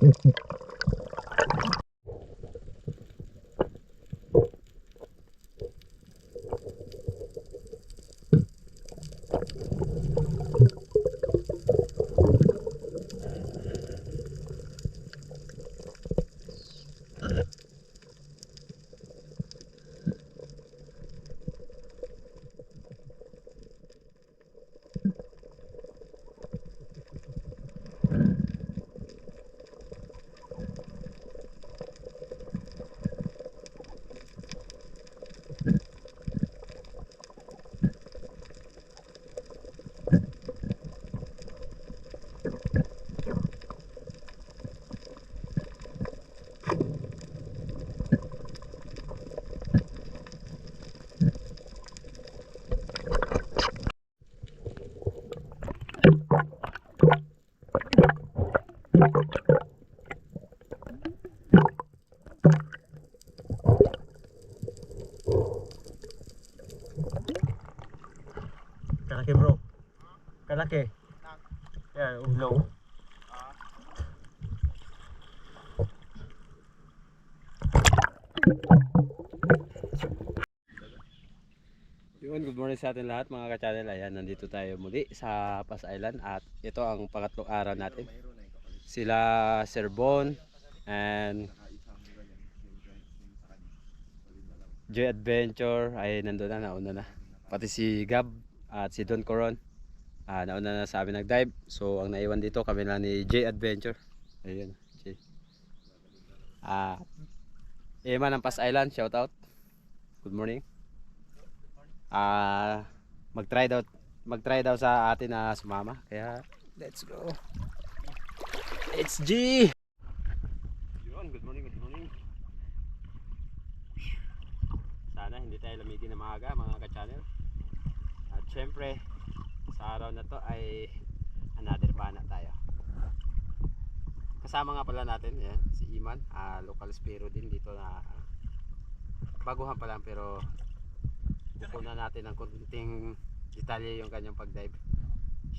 Thank you. Kalaki bro. Kalaki. Yan, ulo. Yun, good morning sa atin lahat mga ka-channel. Ayan, nandito tayo muli sa Pas Island at ito ang pangatlong araw natin. Sila Sir Bon and Joy Adventure ay nandun na, nauna na. Pati si Gab at si Don Coron. Ah, nauna na sa amin nag-dive. So, ang naiwan dito kami lang ni J Adventure. Ayun, J. Ah, Emma ng Pas Island, shout out. Good morning. Ah, mag-try daw mag-try daw sa atin na sumama. Kaya let's go. It's G. Yun, good morning, good morning. Sana hindi tayo lamigin na maaga mga ka-channel. At syempre, sa araw na to ay another bana tayo. Kasama nga pala natin, yan, si Iman, ah, local spiro din dito na baguhan pa lang pero kukunan natin ng kunting detalye yung kanyang pag-dive.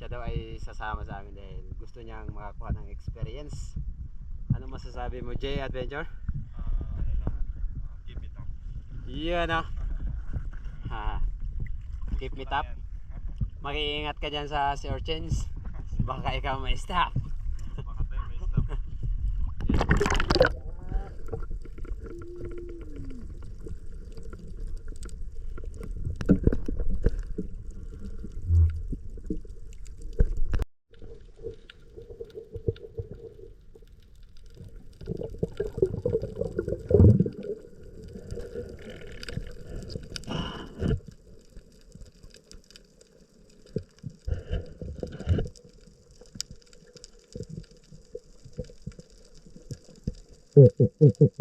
Siya daw ay sasama sa amin dahil gusto niyang makakuha ng experience. Ano masasabi mo, Jay Adventure? Yan ah. Ha. Keep me top. Mag-iingat ka dyan sa sea urchins. Baka ikaw may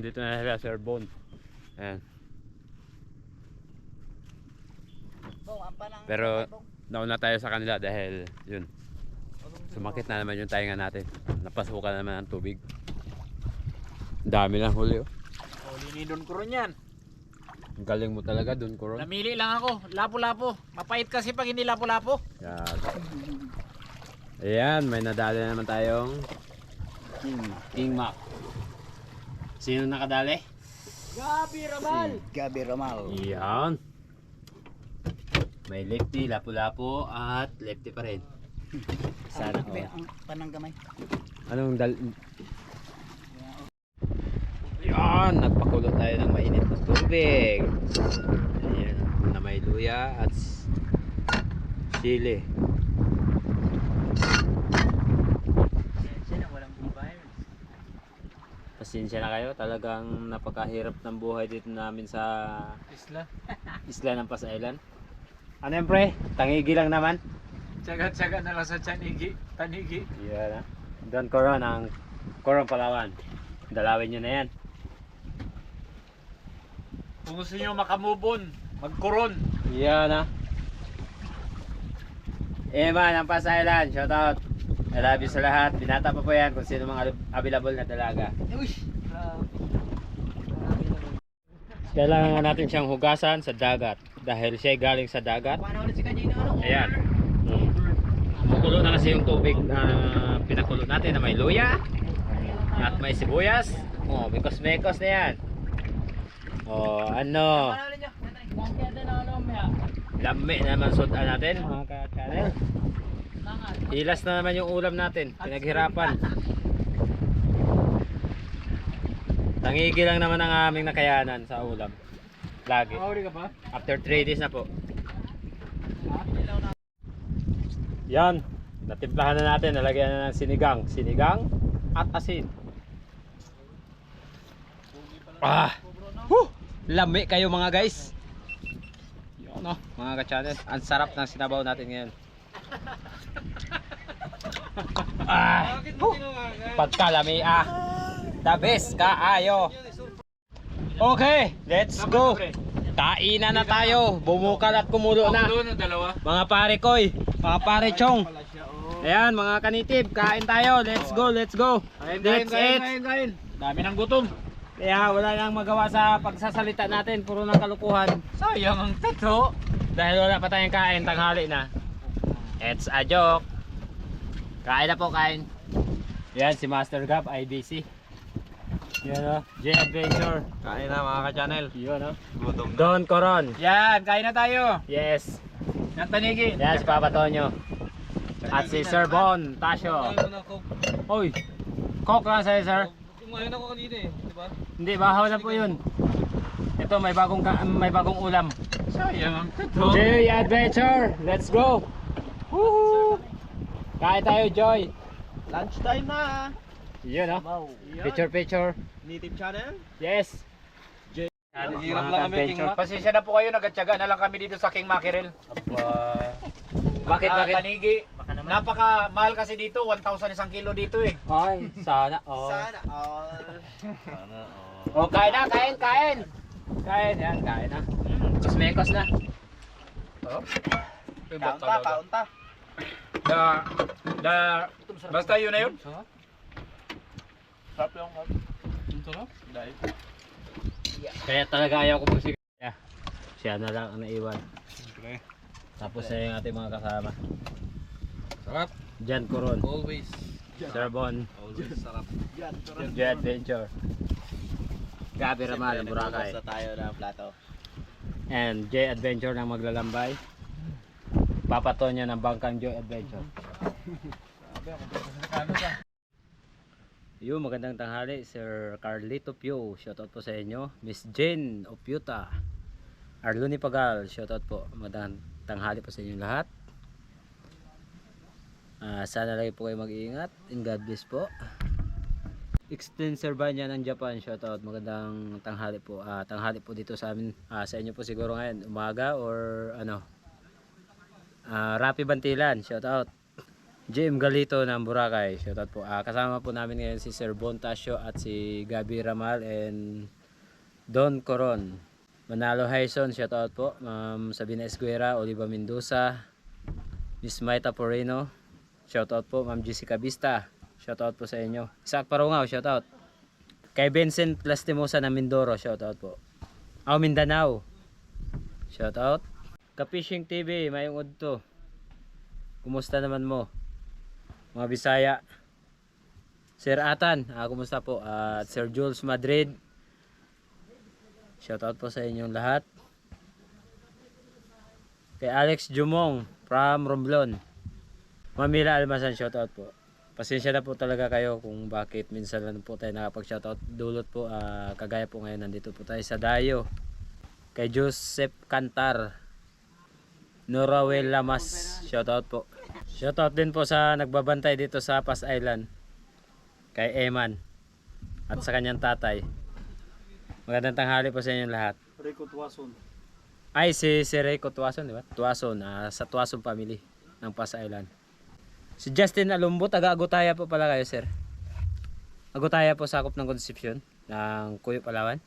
Dito na sila Sir Bon. Ayan. Pero nauna tayo sa kanila dahil yun. Sumakit na naman yung tainga natin. Napasukan na naman ng tubig. Ang Dami lang huli oh. Oh, linidon ko rin yan. Ang Galing mo talaga dun, Coron. Namili lang ako. Lapo-lapo. Mapait kasi pag hindi lapo-lapo. Yan. Ayan, may nadali na naman tayong King, King Mac. Sino nakadali? Gabi Ramal. Gabi Ramal. Yan. May lefty, lapu-lapu at lefty pa rin. Sana Ang, oh. ang panang gamay. Anong dal... Yan! Nagpakulo tayo ng mainit na tubig. Ayan. Na may luya at sili. Sino walang bubayan? Pasensya na kayo. Talagang napakahirap ng buhay dito namin sa Isla. isla ng Pas Island. Ano yan pre? Tangigi lang naman. Tsaga-tsaga na lang sa Chanigi. Tanigi. Yan na. Doon Coron ang Coron Palawan. Dalawin nyo na yan. Kung gusto nyo makamubon, magkuron. Yan na. Eman ang Pas Island. Shout out. I love you sa lahat. Binata pa po yan kung sino mga available na dalaga. Kailangan natin siyang hugasan sa dagat. Dahil siya ay galing sa dagat. Ano? Ayan. Hmm. Kumukulo na kasi yung tubig na pinakulo natin na may luya at may sibuyas. Oh, because mekos na yan. Oh, ano? Lami naman sudan natin mga ka-channel. Hilas na naman yung ulam natin. Pinaghirapan. Tangigi lang naman ang aming nakayanan sa ulam. Lagi. After 3 days na po. Yan. Natimplahan na natin. Nalagyan na ng sinigang. Sinigang at asin. Ah! Huh! Lami kayo mga guys. Yun oh, mga ka-channel. Ang sarap ng sinabaw natin ngayon. Ah! Pagkalami ah. The best kaayo. Okay, let's go. Kainan na tayo. Bumukal at kumulo na. Mga pare koy, mga pare chong. Ayan, mga kanitib, kain tayo. Let's go, let's go. Let's eat. Dami ng gutom. Kaya wala nang magawa sa pagsasalita natin. Puro ng kalukuhan. Sayang ang tato. Dahil wala pa tayong kain, tanghali na. It's a joke. Kain na po, kain. Yan, si Master Gab, IBC. Yan o, J Adventure. Kain na mga ka-channel. Yun o. Gutom Don Coron. Yan, kain na tayo. Yes. Ng tanigi. Yan si Papa Tonyo. At si Sir Bon Tasio. Oy, coke lang sa'yo, sir. Kumain ako kanina eh, di ba? Hindi, bahaw na po yun. Ito, may bagong ka- may bagong ulam. Sayang. Ito. J Adventure, let's go! Woohoo! Kain tayo, Joy. Lunchtime na! Yun, oh. Picture, picture. Native channel? Yes. Hirap lang kami, King Mac. Pasensya na po kayo, nagatiyaga na lang kami dito sa King Mackerel. Bakit, Ah, bakit? Tanigi. Napaka mahal kasi dito, 1,000 isang kilo dito eh. Ay, sana. Oh. Sana all. Oh, kain na, kain, kain. Kain, yan, kain na. Chismekos na. Kaunta, kaunta. Da, da, basta yun na yun. Sarap yung. Ang sarap. Dahil. Kaya talaga ayaw ko magsigaw. Yeah. Siya na lang ang naiwan. Tapos siya yung ating mga kasama. Sarap. Jan Coron, Always. Sir Bon, Always sarap. J Adventure. Gabi Ramal, Boracay. Basta tayo ng plato. And J Adventure ng maglalambay. Papato niya ng Bangkang Joy Adventure. Yo, magandang tanghali, Sir Carlito Pio. Shoutout po sa inyo. Miss Jane Opiuta. Arluni Pagal. Shoutout po. Magandang tanghali po sa inyo lahat. Ah, sana lagi po kayo mag-iingat. And God bless po. Extensor ba niya ng Japan? Shoutout. Magandang tanghali po. Ah, tanghali po dito sa amin. Ah, sa inyo po siguro ngayon. Umaga or ano. Ah, Rapi Bantilan. Shoutout. JM Galito ng Boracay. Shoutout po. Ah, kasama po namin ngayon si Sir Bon Tasio at si Gabi Ramal and Don Coron. Manalo Hyson, shoutout po. Ma'am Sabina Esguera, Oliva Mendoza, Miss Maita Poreno, shoutout po. Ma'am Jessica Vista, shoutout po sa inyo. Isaac Parungaw, shoutout. Kay Vincent Lastimosa ng Mindoro, shoutout po. Aw Mindanao, shoutout. Kapishing TV, mayong udto. Kumusta naman mo? Mga Bisaya. Sir Atan, ah, kumusta po? At Sir Jules Madrid. Shoutout po sa inyong lahat. Kay Alex Jumong from Romblon. Mamila Almasan, shoutout po. Pasensya na po talaga kayo kung bakit minsan lang po tayo nakapag-shoutout. Dulot po, ah, kagaya po ngayon, nandito po tayo sa Dayo. Kay Joseph Cantar. Norawel Lamas, shoutout po. Shoutout din po sa nagbabantay dito sa Pas Island. Kay Eman. At sa kanyang tatay. Magandang tanghali po sa inyong lahat. Rico Tuason. Ay, si, si Rico Tuason, di ba? Tuason, ah, sa Tuason family ng Pas Island. Si Justin Alumbo, taga Agutaya po pala kayo, sir. Agutaya po sakop ng Concepcion ng Kuyo Palawan.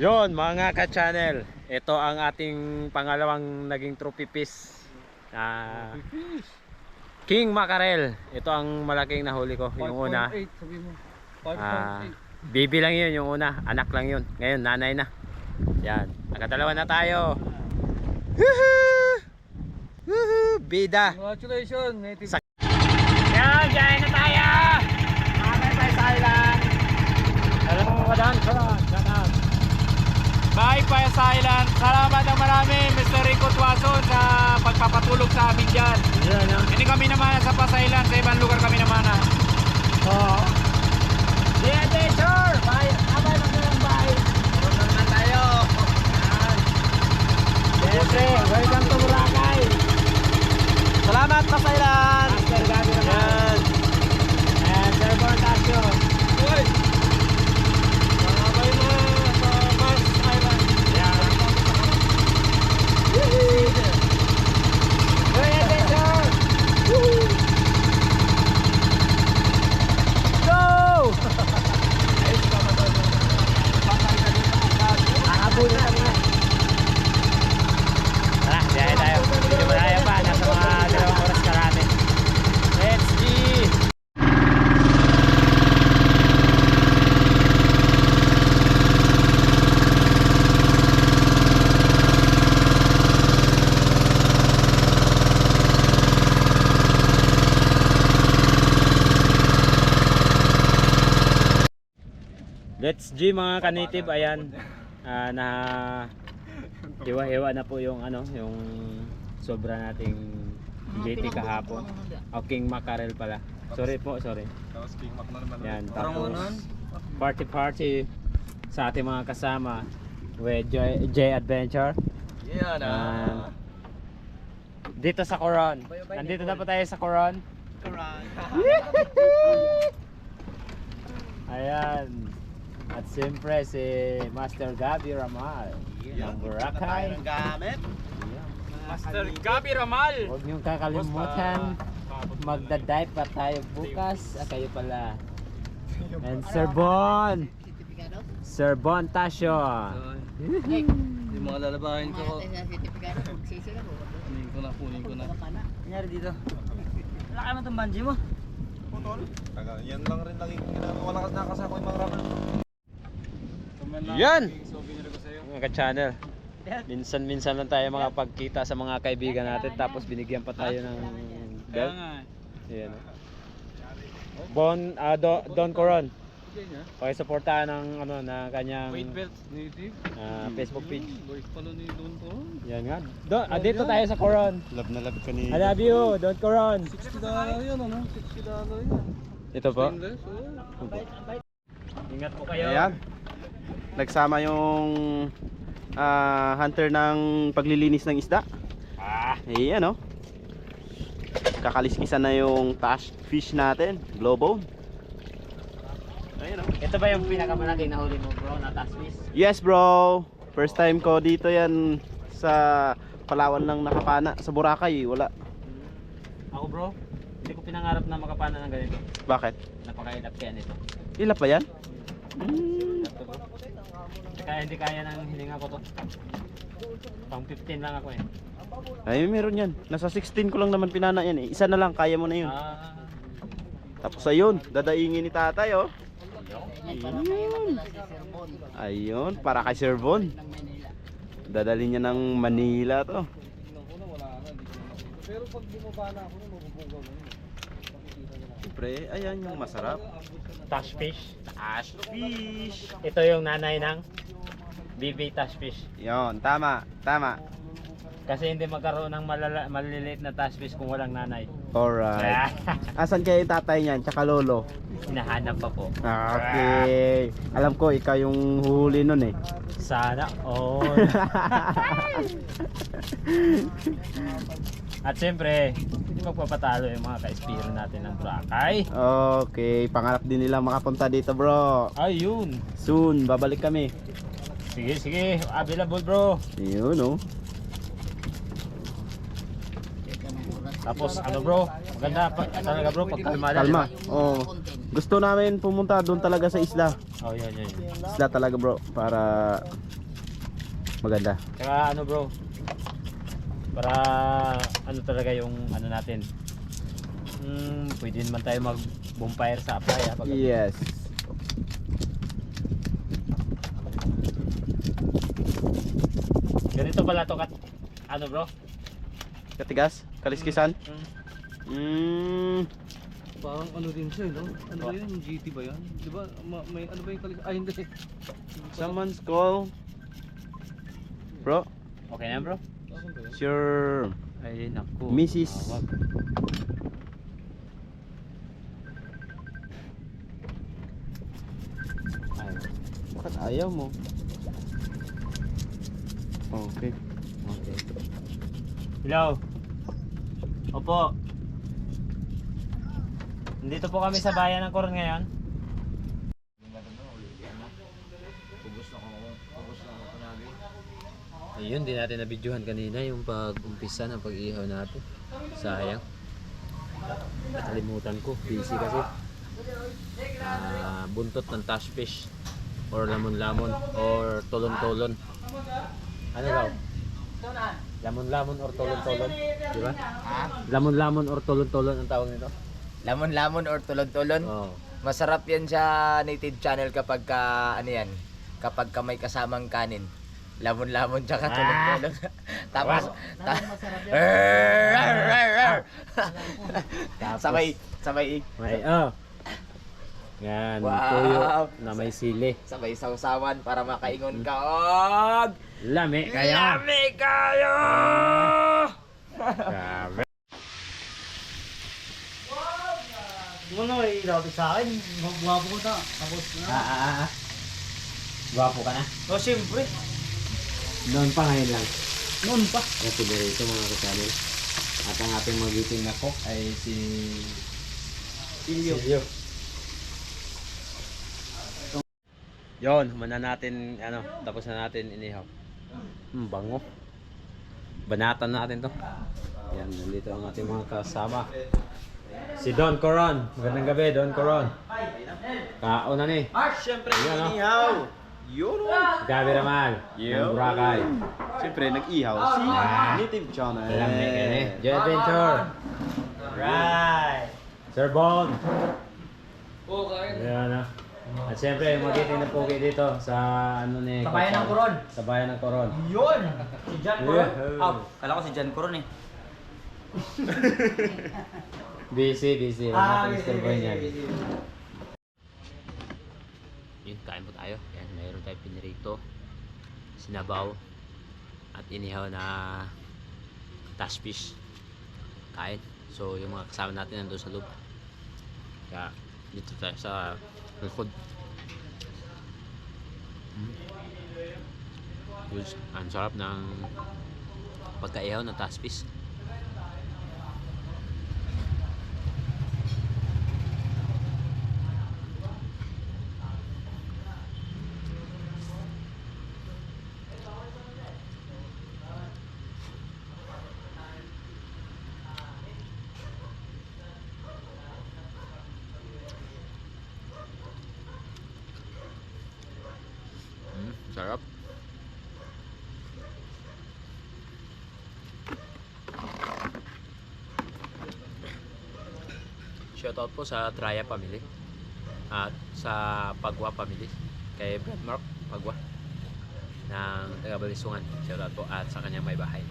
Yon mga ka-channel. Ito ang ating pangalawang naging trophy piece. Ah, King Mackerel. Ito ang malaking nahuli ko. Yung una. 5.8 sabi mo. Ah, 5.8. baby lang yun yung una, anak lang yun. Ngayon nanay na. Yan, nakadalawa na tayo. Woohoo! Woohoo! Bida. Congratulations, native. Yan, dyan na tayo! Mamay pa sa island. Hello, kadan, kadan, kadan. Bye pa sa island. Marami Mr. Rico Tuason sa pagpapatulog sa amin dyan. Yan, yan. Hindi kami naman sa Pasailan, sa ibang lugar kami naman ah. Oo. The adventure! Bye! Abay, magandang bye! Meron na tayo. Siyempre, welcome to Boracay! Salamat, Pasailan! Master Gabi naman. And Sir Bortasio. Uy! Sabay na sa Mars Island. Yan. Hey, adventure! Go! Nakabuli kami na. Tara, biyahe tayo. Hindi malayo pa. Nasa mga dalawang oras karate. Eh, Let's G mga kanitib, ayan. Ah, na iwa-iwa na po yung ano, yung sobra nating JT kahapon. O King Mackerel pala. Sorry po, sorry. Tapos King Mac na naman. Yan, tapos ano? party party sa ating mga kasama with J, J Adventure. Yan And dito sa Coron. Nandito na po tayo sa Coron. Ayan. At siyempre si Master Gabi Ramal ng Boracay. gamit. Master Gabi Ramal. Huwag niyong kakalimutan magda-dive pa tayo bukas. Ah, kayo pala. And Sir Bon. Sir Bon Tasio. Yung mga lalabahin ko. Kunin ko na, kunin ko na. Nangyari dito? Wala ka naman itong banji mo. Taga, yan lang rin lagi ginagawa. Wala ka yung mga runner. Yan! Mga ka-channel. Minsan-minsan lang tayo mga pagkita sa mga kaibigan natin tapos binigyan pa tayo ng belt. Ayan. oh. Bon, ah, Do- Don Coron. Pakisuportahan ng ano na kanyang Weight belt. Native. ah, Facebook page. Boys pala ni Don ko. Yan nga. Do, ah, dito tayo sa Coron. Love na love ka ni... I love you, Don Coron. 60 dollar yun ano? 60 dollar yun. Ito po. Oh. Ingat po kayo. Ayan. Nagsama yung ah, hunter ng paglilinis ng isda. Ah, Ayan oh. Kakaliskisan na yung tash fish natin, globo. Ayan oh. ito ba yung pinakamalaki na huli mo bro na taswis? Yes bro. First time ko dito yan sa Palawan lang nakapana sa Boracay, wala. Ako bro, hindi ko pinangarap na makapana ng ganito. Bakit? Napakailap kaya nito. Ilap ba yan? Hmm. Ito bro. Kaya hindi kaya ng hininga ko to. Pang 15 lang ako eh. Ay, meron yan. Nasa 16 ko lang naman pinana yan eh. Isa na lang, kaya mo na yun. Ah, Tapos ayun, dadaingin ni tatay oh. Ayun. Ayun, para kay Sir Von. Dadali niya ng Manila to. Pero pag bumaba na ako, mabubugaw na yun. Siyempre, ayan yung masarap. tash fish. Tash fish. Ito yung nanay ng BB tash fish. Yon, tama, tama. Kasi hindi magkaroon ng malala, maliliit na tash fish kung walang nanay. Alright. Asan kaya yung tatay niyan, tsaka lolo? Hinahanap pa po. Okay. Alam ko, ikaw yung huhuli nun eh. Sana all. At siyempre, hindi magpapatalo yung mga ka-espiro natin ng Boracay. Okay, pangarap din nila makapunta dito bro. Ayun. Soon, babalik kami. Sige, sige. Available bro. Yun oh. Tapos ano bro, maganda pa, talaga bro pag kalmada. Kalma. Oh. Gusto namin pumunta doon talaga sa isla. Oh, yun, yun. Isla talaga bro para maganda. Tsaka ano bro, para ano talaga yung ano natin. Hmm, pwede naman tayo mag bonfire sa playa pag Yes. Ganito pala to kat ano bro? Katigas, kaliskisan. Mm. Mm, Parang ano din siya, no? Ano ba yun? GT ba yan? Di ba? Ma- may ano ba yung kalis? Ay, hindi. someone's call. Bro, Okay na bro? Sure. Ay naku. Mrs. Tawag. Ay, Bakit ayaw mo? Okay. okay. Hello. Opo. Nandito po kami sa bayan ng Coron ngayon. Ayun, di natin nabidyohan kanina yung pag-umpisa ng pag-ihaw natin. Sayang. Nakalimutan ko, busy kasi. Ah, buntot ng tash fish or lamon-lamon or tolon-tolon. Ano daw? Lamon-lamon or tolon-tolon, di ba? Lamon-lamon or tolon-tolon ang tawag nito. Lamon-lamon or tulon-tulon. Oh. Masarap yan sa native channel kapag ka, ano yan, kapag ka may kasamang kanin. Lamon-lamon tsaka Ah. tulon-tulon. Tapos, ta- Tapos, sabay, sabay, May, oh. Yan, Wow. tuyo na may sili. Sabay sausawan para makaingon ka. Og! Lami kaya. Lami kayo! Grabe. Ano eh, ilabi sa akin. Magwapo ko na. Tapos na. Ah, ah, ah. Gwapo ka na. O, siyempre. Noon pa ngayon lang. Noon pa. Yan si Berito mga kasali. At ang ating magiting na cook ay si Silyo. Silyo. Yon, humana natin, ano, tapos na natin inihaw. Hmm, bango. Banatan natin to. Yan, nandito ang ating mga kasama. Si Don Coron. Magandang gabi, Don Coron. Kauna ni. Siyempre, Yan, oh. inihaw. Yun. Gabi Ramal. Yo. Ng Boracay. Siyempre, nag-ihaw si Ah. Native Channel. Ka ni. Joy Adventure. Right. Sir Bon. Oo, kain. Yan ah. At siyempre, magiting na pogi dito sa ano ni Sa bayan ng Coron. Sa bayan ng Coron. Yun! Si John Yeah. Oh, kala ko si John Coron eh. Busy, busy. Wala natin Mr. Boy niyan. Yun, kain po tayo. Tayo pinirito, sinabaw, at inihaw na tash fish. Kain. So, yung mga kasama natin nandun sa loob. Kaya, dito tayo sa likod. Mm. Yun, ang sarap ng pagkaihaw ng tash fish. Mm, sarap. Shoutout po sa Traya family at sa Pagwa family kay Brad Mark Pagwa ng taga Balisungan. Shoutout po at sa kanyang may bahay.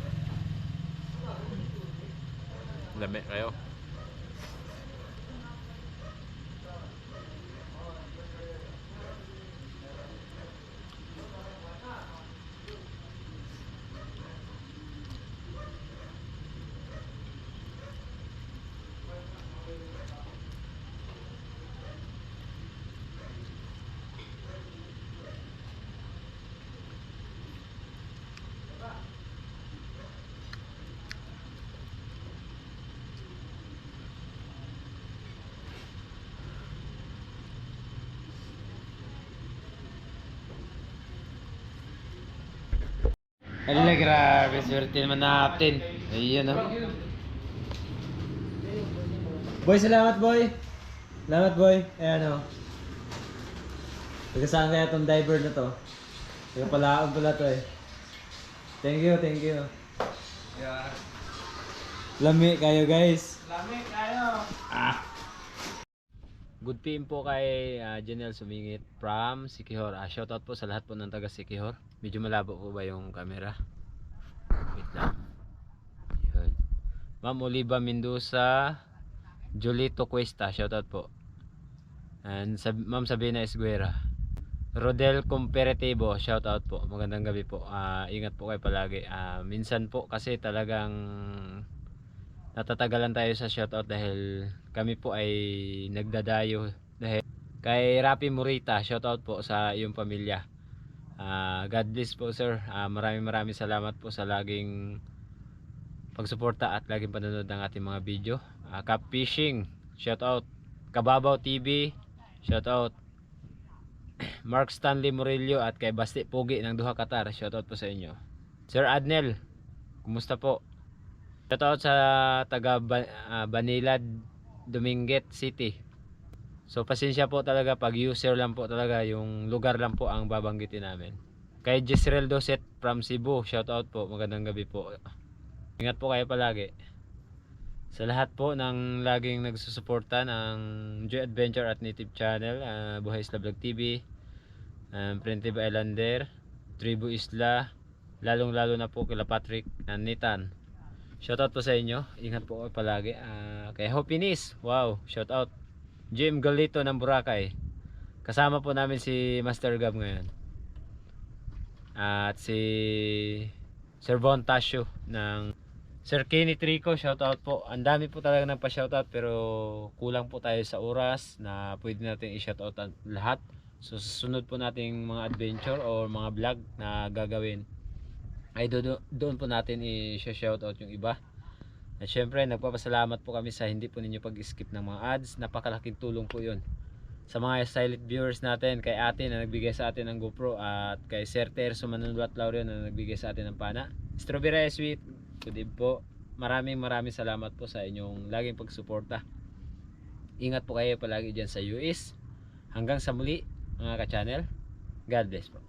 Lami kayo. Ala, grabe. Swerte naman natin. Ayun oh. Boy, salamat boy. Salamat boy. Ayan oh. Tagasaan kaya tong diver na to. Taga palaon pala to eh. Thank you, thank you. Yeah. Lami kayo guys. Lami kayo. Good PM po kay uh, Janelle Sumingit from Sikihor. Ah, shoutout po sa lahat po ng taga Sikihor. Medyo malabo po ba yung camera? Wait lang. Yun. Ma'am Oliva Mendoza, Julito Cuesta, shoutout po. And sab Ma'am Sabina Esguera. Rodel Comperativo, shoutout po. Magandang gabi po. Ah, ingat po kayo palagi. Ah, minsan po kasi talagang natatagalan tayo sa shoutout dahil kami po ay nagdadayo dahil kay Rapi Murita shoutout po sa iyong pamilya. Ah, God bless po sir. Ah, maraming maraming salamat po sa laging pagsuporta at laging panonood ng ating mga video. Ah, Cap Fishing shoutout. Kababaw TV shoutout. Mark Stanley Murillo at kay Basti Pugi ng Duha Qatar shoutout po sa inyo. Sir Adnel kumusta po Shoutout sa taga Ba- ah, Banilad, Dominguez City. So pasensya po talaga pag user lang po talaga yung lugar lang po ang babanggitin namin. Kay Jezreel Doset from Cebu, shoutout po. Magandang gabi po. Ingat po kayo palagi. Sa lahat po ng laging nagsusuporta ng Joy Adventure at Native Channel, ah, Buhay Isla Vlog TV, um, Primitive Islander, Tribu Isla, lalong lalo na po kila Patrick and Nitan. Shoutout po sa inyo. Ingat po palagi. Ah, kay Hopinis. Wow, shoutout. GM Galito ng Boracay. Kasama po namin si Master Gab ngayon. At si Sir Von Tasio ng Sir Kenny Trico, shoutout po. Ang dami po talaga ng pa-shoutout pero kulang po tayo sa oras na pwede natin i-shoutout lahat. So susunod po nating mga adventure or mga vlog na gagawin ay do- doon po natin i-shoutout yung iba. At syempre, nagpapasalamat po kami sa hindi po ninyo pag-skip ng mga ads. Napakalaking tulong po yun. Sa mga silent viewers natin, kay ate na nagbigay sa atin ng GoPro at kay Sir Terso Manunduat Laurel na nagbigay sa atin ng pana. Strawberry Sweet, eve po. Maraming maraming salamat po sa inyong laging pagsuporta. Ingat po kayo palagi dyan sa US. Hanggang sa muli, mga ka-channel. God bless po.